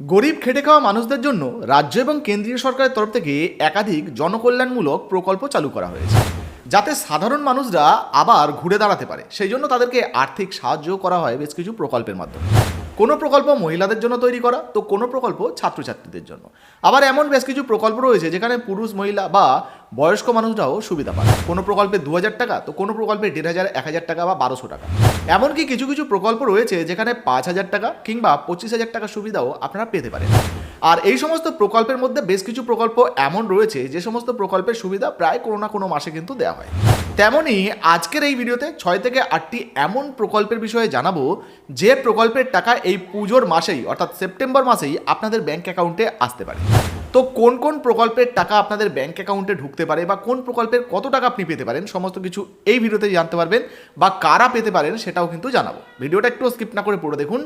গরিব খেটে খাওয়া মানুষদের জন্য রাজ্য এবং কেন্দ্রীয় সরকারের তরফ থেকে একাধিক জনকল্যাণমূলক প্রকল্প চালু করা হয়েছে, যাতে সাধারণ মানুষরা আবার ঘুরে দাঁড়াতে পারে। সেই জন্য তাদেরকে আর্থিক সাহায্য করা হয় বেশ কিছু প্রকল্পের মাধ্যমে। কোনো প্রকল্প মহিলাদের জন্য তৈরি করা, তো কোনো প্রকল্প ছাত্রছাত্রীদের জন্য। আবার এমন বেশ কিছু প্রকল্প রয়েছে যেখানে পুরুষ, মহিলা বা বয়স্ক মানুষরাও সুবিধা পায় কোনো প্রকল্পে দু হাজার টাকা, তো কোনো প্রকল্পে দেড় হাজার এক হাজার টাকা বা বারোশো টাকা। এমনকি কিছু কিছু প্রকল্প রয়েছে যেখানে পাঁচ হাজার টাকা কিংবা পঁচিশ হাজার টাকা সুবিধাও আপনারা পেতে পারেন। আর এই সমস্ত প্রকল্পের মধ্যে বেশ কিছু প্রকল্প এমন রয়েছে, যে সমস্ত প্রকল্পের সুবিধা প্রায় কোনো না কোনো মাসে কিন্তু দেওয়া হয়। তেমনই আজকের এই ভিডিওতে ছয় থেকে আটটি এমন প্রকল্পের বিষয়ে জানাব, যে প্রকল্পের টাকা এই পুজোর মাসেই, অর্থাৎ সেপ্টেম্বর মাসেই আপনাদের ব্যাংক অ্যাকাউন্টে আসতে পারে। তো কোন কোন প্রকল্পের টাকা আপনাদের ব্যাঙ্ক অ্যাকাউন্টে ঢুকতে পারে বা কোন প্রকল্পের কত টাকা আপনি পেতে পারেন, সমস্ত কিছু এই ভিডিওতে জানতে পারবেন বা কারা পেতে পারেন সেটাও কিন্তু জানাব। ভিডিওটা একটু স্কিপ না করে পড়ে দেখুন।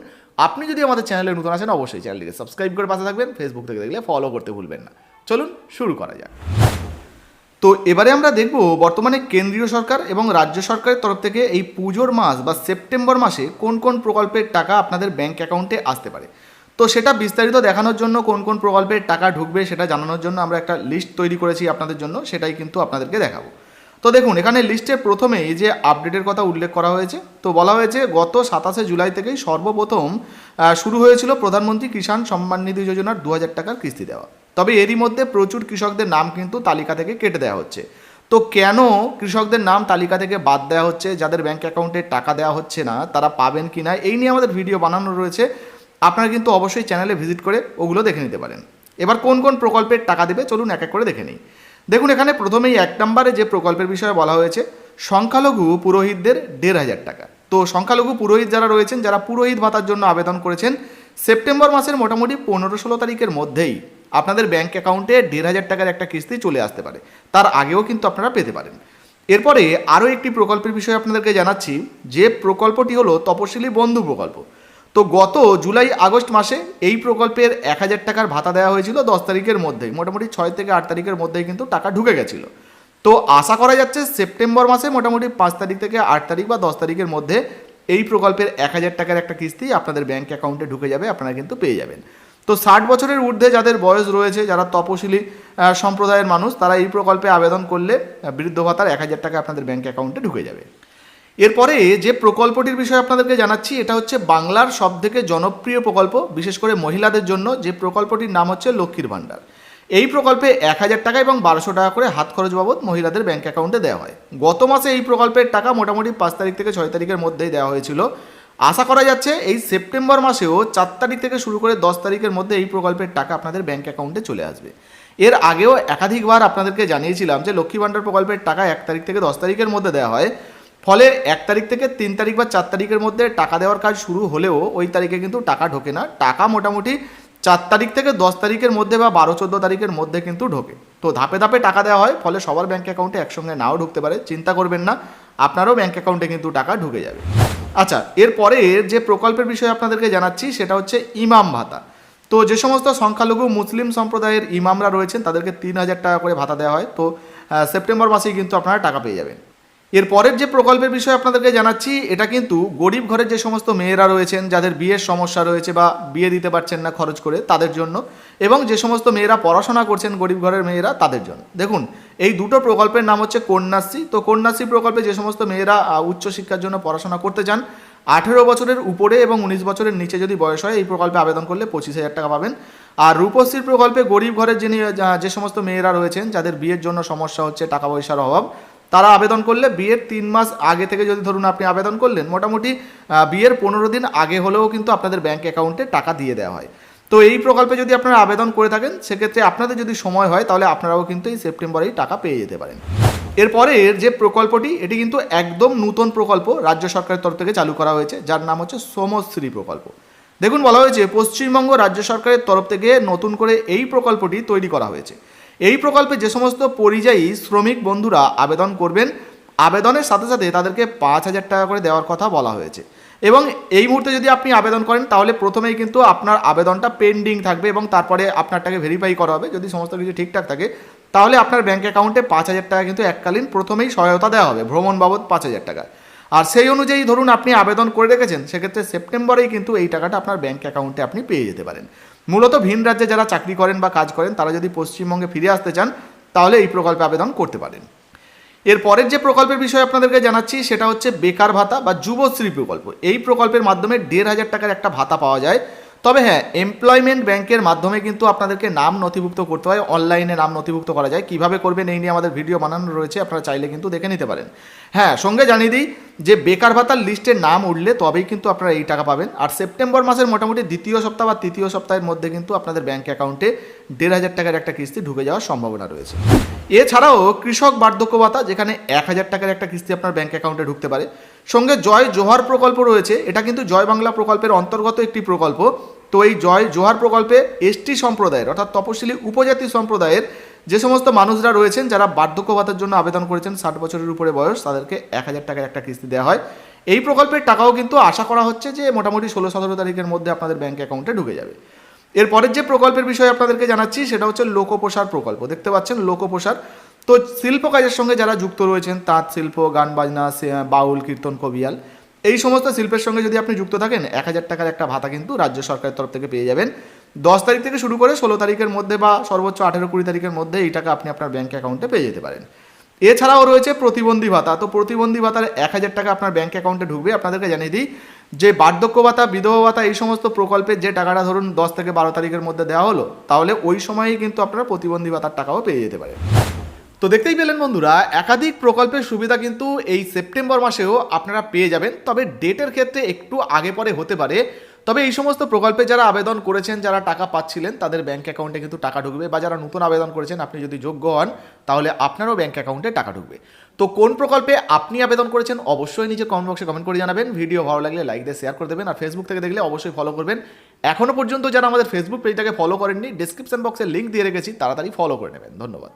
আপনি যদি আমাদের চ্যানেলে নতুন আছেন অবশ্যই চ্যানেলটিকে সাবস্ক্রাইব করে পাশে থাকবেন ফেসবুক থেকে দেখলে ফলো করতে ভুলবেন না। চলুন শুরু করা যাক। তো এবারে আমরা দেখব বর্তমানে কেন্দ্রীয় সরকার এবং রাজ্য সরকারের তরফ থেকে এই পুজোর মাস বা সেপ্টেম্বর মাসে কোন কোন প্রকল্পের টাকা আপনাদের ব্যাংক অ্যাকাউন্টে আসতে পারে। তো সেটা বিস্তারিত দেখানোর জন্য কোন কোন প্রকল্পের টাকা ঢুকবে সেটা জানানোর জন্য আমরা একটা লিস্ট তৈরি করেছি আপনাদের জন্য, সেটাই কিন্তু আপনাদেরকে দেখাবো। তো দেখুন, এখানে লিস্টে প্রথমে এই যে আপডেটের কথা উল্লেখ করা হয়েছে, তো বলা হয়েছে গত সাতাশে জুলাই থেকেই সর্বপ্রথম শুরু হয়েছিল প্রধানমন্ত্রী কিষাণ সম্মান নিধি যোজনার দু হাজার টাকার কিস্তি দেওয়া। তবে এরই মধ্যে প্রচুর কৃষকদের নাম কিন্তু তালিকা থেকে কেটে দেওয়া হচ্ছে। তো কেন কৃষকদের নাম তালিকা থেকে বাদ দেওয়া হচ্ছে? যাদের ব্যাংক অ্যাকাউন্টে টাকা দেওয়া হচ্ছে না, তারা পাবেন কি না? এই নিয়ে আমাদের ভিডিও বানানো রয়েছে। আপনারা কিন্তু অবশ্যই চ্যানেলে ভিজিট করে ওগুলো দেখে নিতে পারেন। এবার কোন কোন প্রকল্পের টাকা দেবে চলুন এক এক করে দেখে নিই। দেখুন, এখানে প্রথমেই এক নম্বরে যে প্রকল্পের বিষয়ে বলা হয়েছে, সংখ্যালঘু পুরোহিতদের দেড় হাজার টাকা। তো সংখ্যালঘু পুরোহিত যারা রয়েছেন, যারা পুরোহিত ভাতার জন্য আবেদন করেছেন, সেপ্টেম্বর মাসের মোটামুটি পনেরো ষোলো তারিখের মধ্যেই আপনাদের ব্যাঙ্ক অ্যাকাউন্টে দেড় হাজার টাকার একটা কিস্তি চলে আসতে পারে। তার আগেও কিন্তু আপনারা পেতে পারেন। এরপরে আরও একটি প্রকল্পের বিষয়ে আপনাদেরকে জানাচ্ছি, যে প্রকল্পটি হলো তপশিলি বন্ধু প্রকল্প। তো গত জুলাই আগস্ট মাসে এই প্রকল্পের এক হাজার টাকার ভাতা দেওয়া হয়েছিল দশ তারিখের মধ্যেই। মোটামুটি ছয় থেকে আট তারিখের মধ্যেই কিন্তু টাকা ঢুকে গেছিল। তো আশা করা যাচ্ছে সেপ্টেম্বর মাসে মোটামুটি পাঁচ তারিখ থেকে আট তারিখ বা দশ তারিখের মধ্যে এই প্রকল্পের এক হাজার টাকার একটা কিস্তি আপনাদের ব্যাঙ্ক অ্যাকাউন্টে ঢুকে যাবে, আপনারা কিন্তু পেয়ে যাবেন। তো ষাট বছরের ঊর্ধ্বে যাদের বয়স রয়েছে, যারা তপশিলি সম্প্রদায়ের মানুষ, তারা এই প্রকল্পে আবেদন করলে বৃদ্ধ ভাতার এক হাজার টাকা আপনাদের ব্যাঙ্ক অ্যাকাউন্টে ঢুকে যাবে। এরপরে যে প্রকল্পটির বিষয়ে আপনাদেরকে জানাচ্ছি, এটা হচ্ছে বাংলার সবথেকে জনপ্রিয় প্রকল্প, বিশেষ করে মহিলাদের জন্য, যে প্রকল্পটির নাম হচ্ছে লক্ষ্মীর ভাণ্ডার। এই প্রকল্পে এক হাজার টাকা এবং বারোশো টাকা করে হাত খরচ বাবদ মহিলাদের ব্যাঙ্ক অ্যাকাউন্টে দেওয়া হয়। গত মাসে এই প্রকল্পের টাকা মোটামুটি পাঁচ তারিখ থেকে ছয় তারিখের মধ্যেই দেওয়া হয়েছিল। আশা করা যাচ্ছে এই সেপ্টেম্বর মাসেও চার তারিখ থেকে শুরু করে দশ তারিখের মধ্যে এই প্রকল্পের টাকা আপনাদের ব্যাঙ্ক অ্যাকাউন্টে চলে আসবে। এর আগেও একাধিকবার আপনাদেরকে জানিয়েছিলাম যে লক্ষ্মী ভাণ্ডার প্রকল্পের টাকা এক তারিখ থেকে দশ তারিখের মধ্যে দেওয়া হয়। ফলে এক তারিখ থেকে তিন তারিখ বা চার তারিখের মধ্যে টাকা দেওয়ার কাজ শুরু হলেও ওই তারিখে কিন্তু টাকা ঢোকে না। টাকা মোটামুটি চার তারিখ থেকে দশ তারিখের মধ্যে বা বারো, চোদ্দ তারিখের মধ্যে কিন্তু ঢোকে। তো ধাপে ধাপে টাকা দেওয়া হয়, ফলে সবার ব্যাঙ্ক অ্যাকাউন্টে একসঙ্গে নাও ঢুকতে পারে। চিন্তা করবেন না, আপনারও ব্যাঙ্ক অ্যাকাউন্টে কিন্তু টাকা ঢুকে যাবে। আচ্ছা এরপরে যে প্রকল্পের বিষয়ে আপনাদেরকে জানাচ্ছি, সেটা হচ্ছে ইমাম ভাতা। তো যে সমস্ত সংখ্যালঘু মুসলিম সম্প্রদায়ের ইমামরা রয়েছেন, তাদেরকে তিন হাজার টাকা করে ভাতা দেওয়া হয়। তো সেপ্টেম্বর মাসেই কিন্তু আপনারা টাকা পেয়ে যাবেন। এর পরের যে প্রকল্পের বিষয়ে আপনাদেরকে জানাচ্ছি, এটা কিন্তু গরিব ঘরের যে সমস্ত মেয়েরা রয়েছেন, যাদের বিয়ের সমস্যা রয়েছে বা বিয়ে দিতে পারছেন না খরচ করে তাদের জন্য, এবং যে সমস্ত মেয়েরা পড়াশোনা করছেন গরিব ঘরের মেয়েরা তাদের জন্য। দেখুন, এই দুটো প্রকল্পের নাম হচ্ছে কন্যাশ্রী। তো কন্যাশ্রী প্রকল্পে যে সমস্ত মেয়েরা উচ্চশিক্ষার জন্য পড়াশোনা করতে চান, আঠেরো বছরের উপরে এবং উনিশ বছরের নিচে যদি বয়স হয়, এই প্রকল্পে আবেদন করলে পঁচিশ হাজার টাকা পাবেন। আর রূপশ্রীর প্রকল্পে গরিব ঘরের যিনি যে সমস্ত মেয়েরা রয়েছেন, যাদের বিয়ের জন্য সমস্যা হচ্ছে, টাকা পয়সার অভাব তারা আবেদন করলে বিয়ের তিন মাস আগে থেকে যদি ধরুন আপনি আবেদন করলেন, মোটামুটি বিয়ের পনেরো দিন আগে হলেও কিন্তু আপনাদের ব্যাঙ্ক অ্যাকাউন্টে টাকা দিয়ে দেওয়া হয়। তো এই প্রকল্পে যদি আপনারা আবেদন করে থাকেন, সেক্ষেত্রে আপনাদের যদি সময় হয়, তাহলে আপনারাও কিন্তু এই সেপ্টেম্বরেই টাকা পেয়ে যেতে পারেন। এরপরের যে প্রকল্পটি, এটি কিন্তু একদম নূতন প্রকল্প রাজ্য সরকারের তরফ থেকে চালু করা হয়েছে, যার নাম হচ্ছে সোমশ্রী প্রকল্প। দেখুন, বলা হয়েছে, পশ্চিমবঙ্গ রাজ্য সরকারের তরফ থেকে নতুন করে এই প্রকল্পটি তৈরি করা হয়েছে। এই প্রকল্পে যে সমস্ত পরিযায়ী শ্রমিক বন্ধুরা আবেদন করবেন, আবেদনের সাথে সাথে তাদেরকে পাঁচ হাজার টাকা করে দেওয়ার কথা বলা হয়েছে। এবং এই মুহূর্তে যদি আপনি আবেদন করেন, তাহলে প্রথমেই কিন্তু আপনার আবেদনটা পেন্ডিং থাকবে এবং তারপরে আপনারটাকে ভেরিফাই করা হবে। যদি সমস্ত কিছু ঠিকঠাক থাকে, তাহলে আপনার ব্যাঙ্ক অ্যাকাউন্টে পাঁচ হাজার টাকা কিন্তু এককালীন প্রথমেই সহায়তা দেওয়া হবে, ভ্রমণ বাবদ পাঁচ হাজার টাকা। আর সেই অনুযায়ী ধরুন আপনি আবেদন করে রেখেছেন, সেক্ষেত্রে সেপ্টেম্বরেই কিন্তু এই টাকাটা আপনার ব্যাঙ্ক অ্যাকাউন্টে আপনি পেয়ে যেতে পারেন। মূলত ভিন রাজ্যে যারা চাকরি করেন বা কাজ করেন, তারা যদি পশ্চিমবঙ্গে ফিরে আসতে চান, তাহলে এই প্রকল্পে আবেদন করতে পারেন। এর পরের যে প্রকল্পের বিষয়ে আপনাদেরকে জানাচ্ছি, সেটা হচ্ছে বেকার ভাতা বা যুবশ্রী প্রকল্প। এই প্রকল্পের মাধ্যমে দেড় হাজার টাকার একটা ভাতা পাওয়া যায়। তবে হ্যাঁ এমপ্লয়মেন্ট ব্যাংকের মাধ্যমে কিন্তু আপনাদেরকে নাম নথিভুক্ত করতে হয়। অনলাইনে নাম নথিভুক্ত করা যায়। কীভাবে করবেন এই নিয়ে আমাদের ভিডিও বানানো রয়েছে, আপনারা চাইলে কিন্তু দেখে নিতে পারেন। হ্যাঁ সঙ্গে জানিয়ে দিই যে বেকার ভাতার লিস্টে নাম উঠলে তবেই কিন্তু আপনারা এই টাকা পাবেন। আর সেপ্টেম্বর মাসের মোটামুটি দ্বিতীয় সপ্তাহ বা তৃতীয় সপ্তাহের মধ্যে কিন্তু আপনাদের ব্যাংক অ্যাকাউন্টে দেড় হাজার টাকার একটা কিস্তি ঢুকে যাওয়ার সম্ভাবনা রয়েছে। এছাড়াও কৃষক বার্ধক্য ভাতা, যেখানে এক হাজার টাকার একটা কিস্তি আপনার ব্যাংক অ্যাকাউন্টে ঢুকতে পারে। সঙ্গে জয় জোহার প্রকল্প রয়েছে। এটা কিন্তু জয় বাংলা প্রকল্পের অন্তর্গত একটি প্রকল্প। তো এই জয় জোহার প্রকল্পে এসটি সম্প্রদায়ের, অর্থাৎ তপশিলি উপজাতি সম্প্রদায়ের যে সমস্ত মানুষরা রয়েছেন, যারা বার্ধক্য ভাতার জন্য আবেদন করেছেন, ষাট বছরের উপরে বয়স, তাদেরকে এক হাজার টাকার একটা কিস্তি দেওয়া হয়। এই প্রকল্পের টাকাও কিন্তু আশা করা হচ্ছে যে মোটামুটি ষোলো সতেরো তারিখের মধ্যে আপনাদের ব্যাঙ্ক অ্যাকাউন্টে ঢুকে যাবে। এরপরের যে প্রকল্পের বিষয়ে আপনাদেরকে জানাচ্ছি, সেটা হচ্ছে লোকপ্রসার প্রকল্প। দেখতে পাচ্ছেন লোকপ্রসার। তো শিল্প কাজের সঙ্গে যারা যুক্ত রয়েছেন, তাঁত শিল্প, গান বাজনা বাউল, কীর্তন, কবিয়াল এই সমস্ত শিল্পের সঙ্গে যদি আপনি যুক্ত থাকেন, এক হাজার টাকার একটা ভাতা কিন্তু রাজ্য সরকারের তরফ থেকে পেয়ে যাবেন। দশ তারিখ থেকে শুরু করে ষোলো তারিখের মধ্যে বা সর্বোচ্চ আঠেরো কুড়ি তারিখের মধ্যে এই টাকা আপনি আপনার ব্যাঙ্ক অ্যাকাউন্টে পেয়ে যেতে পারেন। এছাড়াও রয়েছে প্রতিবন্ধী ভাতা। তো প্রতিবন্ধী ভাতার এক হাজার টাকা আপনার ব্যাঙ্ক অ্যাকাউন্টে ঢুকবে। আপনাদেরকে জানিয়ে দিই যে বার্ধক্য ভাতা, বিধবা ভাতা, এই সমস্ত প্রকল্পের যে টাকাটা ধরুন দশ থেকে বারো তারিখের মধ্যে দেওয়া হলো, তাহলে ওই সময়েই কিন্তু আপনারা প্রতিবন্ধী ভাতার টাকাও পেয়ে যেতে পারেন। তো দেখতেই পেলেন বন্ধুরা, একাধিক প্রকল্পের সুবিধা কিন্তু এই সেপ্টেম্বর মাসেও আপনারা পেয়ে যাবেন, তবে ডেটের ক্ষেত্রে একটু আগে পরে হতে পারে। তবে এই সমস্ত প্রকল্পে যারা আবেদন করেছেন, যারা টাকা পাচ্ছিলেন, তাদের ব্যাঙ্ক অ্যাকাউন্টে কিন্তু টাকা ঢুকবে, বা যারা নতুন আবেদন করেছেন, আপনি যদি যোগ্য হন, তাহলে আপনারও ব্যাঙ্ক অ্যাকাউন্টে টাকা ঢুকবে। তো কোন প্রকল্পে আপনি আবেদন করেছেন, অবশ্যই নিচে কমেন্ট বক্সে কমেন্ট করে জানাবেন। ভিডিও ভালো লাগলে লাইক দিয়ে শেয়ার করে দেবেন, আর ফেসবুক থেকে দেখলে অবশ্যই ফলো করবেন। এখনও পর্যন্ত যারা আমাদের ফেসবুক পেজটাকে ফলো করেননি ডিসক্রিপশন বক্সে লিঙ্ক দিয়ে রেখেছি, তাড়াতাড়ি ফলো করে নেবেন। ধন্যবাদ।